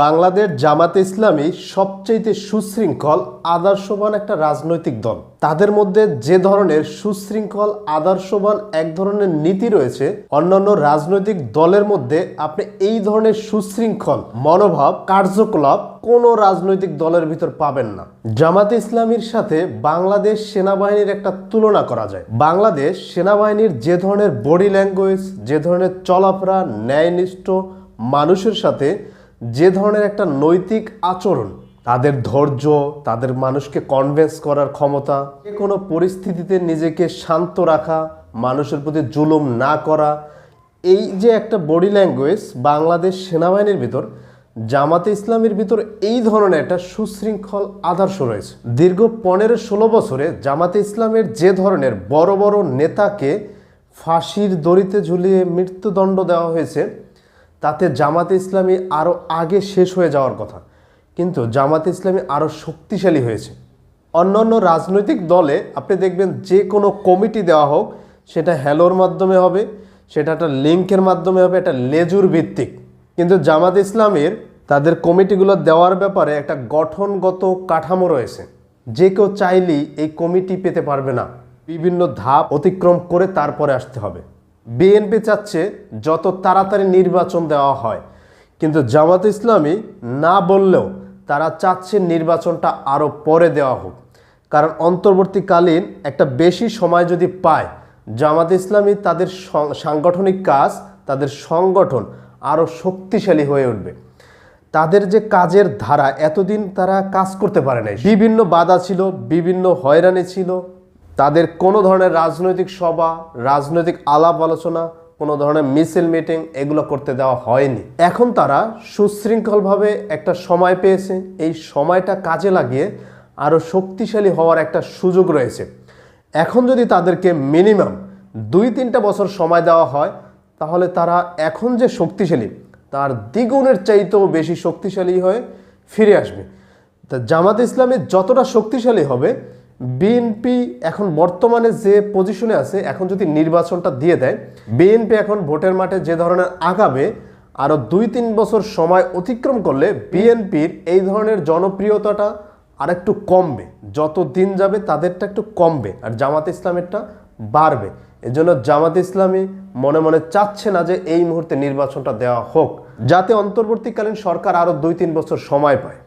বাংলাদেশ জামাতে ইসলামী সবচাইতে সুশৃঙ্খল, আদর্শবান একটা রাজনৈতিক দল। তাদের মধ্যে যে ধরনের সুশৃঙ্খল, আদর্শবান এক ধরনের নীতি রয়েছে, অন্যান্য রাজনৈতিক দলের মধ্যে আপনি এই ধরনের সুশৃঙ্খল, মনোভাব, কার্যকলাপ কোনো রাজনৈতিক দলের ভিতর পাবেন না। জামাতে ইসলামীর সাথে বাংলাদেশ সেনাবাহিনীর একটা তুলনা করা যায়। বাংলাদেশ সেনাবাহিনীর যে ধরনের বডি ল্যাঙ্গুয়েজ, যে ধরনের চলাফেরা, ন্যায়নিষ্ঠ মানুষের সাথে যে ধরনের একটা নৈতিক আচরণ, তাদের ধৈর্য, তাদের মানুষকে কনভেন্স করার ক্ষমতা, যে কোনো পরিস্থিতিতে নিজেকে শান্ত রাখা, মানুষের প্রতি জুলুম না করা, এই যে একটা বডি ল্যাঙ্গুয়েজ বাংলাদেশ সেনাবাহিনীর ভিতর, জামাতে ইসলামের ভিতর এই ধরনের একটা সুশৃঙ্খল আদর্শ রয়েছে। দীর্ঘ পনেরো ষোলো বছরে জামাতে ইসলামের যে ধরনের বড় বড় নেতাকে ফাঁসির দড়িতে ঝুলিয়ে মৃত্যুদণ্ড দেওয়া হয়েছে তাতে জামাতে ইসলামী আরও আগে শেষ হয়ে যাওয়ার কথা। কিন্তু জামাতে ইসলামী আরও শক্তিশালী হয়েছে। অন্যান্য রাজনৈতিক দলে আপনি দেখবেন যে কোনো কমিটি দেওয়া হোক, সেটা হ্যালোর মাধ্যমে হবে, সেটা একটা লিঙ্কের মাধ্যমে হবে একটা লেজুর ভিত্তিক। কিন্তু জামাত ইসলামের তাদের কমিটিগুলো দেওয়ার ব্যাপারে একটা গঠনগত কাঠামো রয়েছে। যে কেউ চাইলেই এই কমিটি পেতে পারবে না। বিভিন্ন ধাপ অতিক্রম করে তারপরে আসতে হবে। বিএনপি চাচ্ছে যত তাড়াতাড়ি নির্বাচন দেওয়া হয়। কিন্তু জামাত ইসলামী না বললেও তারা চাচ্ছে নির্বাচনটা আরও পরে দেওয়া হোক। কারণ অন্তর্বর্তীকালীন একটা বেশি সময় যদি পায়, জামাত ইসলামী তাদের সাংগঠনিক কাজ, তাদের সংগঠন আরও শক্তিশালী হয়ে উঠবে। তাদের যে কাজের ধারা এতদিন তারা কাজ করতে পারে নাই। বিভিন্ন বাধা ছিল, বিভিন্ন হয়রানি ছিল তাদের কোনো ধরনের রাজনৈতিক সভা, রাজনৈতিক আলাপ আলোচনা, কোনো ধরনের মিছিল, মিটিং এগুলো করতে দেওয়া হয়নি। এখন তারা সুশৃঙ্খলভাবে একটা সময় পেয়েছে। এই সময়টা কাজে লাগিয়ে আরও শক্তিশালী হওয়ার একটা সুযোগ রয়েছে। এখন যদি তাদেরকে মিনিমাম দুই তিনটা বছর সময় দেওয়া হয়, তাহলে তারা এখন যে শক্তিশালী, তার দ্বিগুণের চাইতেও বেশি শক্তিশালী হয়ে ফিরে আসবে। তা জামাত ইসলামী যতটা শক্তিশালী হবে বিএনপি এখন বর্তমানে যে পজিশনে আছে, এখন যদি নির্বাচনটা দিয়ে দেয়, বিএনপি এখন ভোটের মাঠে যে ধরনের আগাবে আরও দুই তিন বছর সময় অতিক্রম করলে বিএনপির এই ধরনের জনপ্রিয়তাটা আর একটু কমবে। যত দিন যাবে তাদেরটা একটু কমবে আর জামাত ইসলামেরটা বাড়বে। এজন্য জামাত ইসলামী মনে মনে চাচ্ছে না যে এই মুহূর্তে নির্বাচনটা দেওয়া হোক, যাতে অন্তর্বর্তীকালীন সরকার আরও দুই তিন বছর সময় পায়।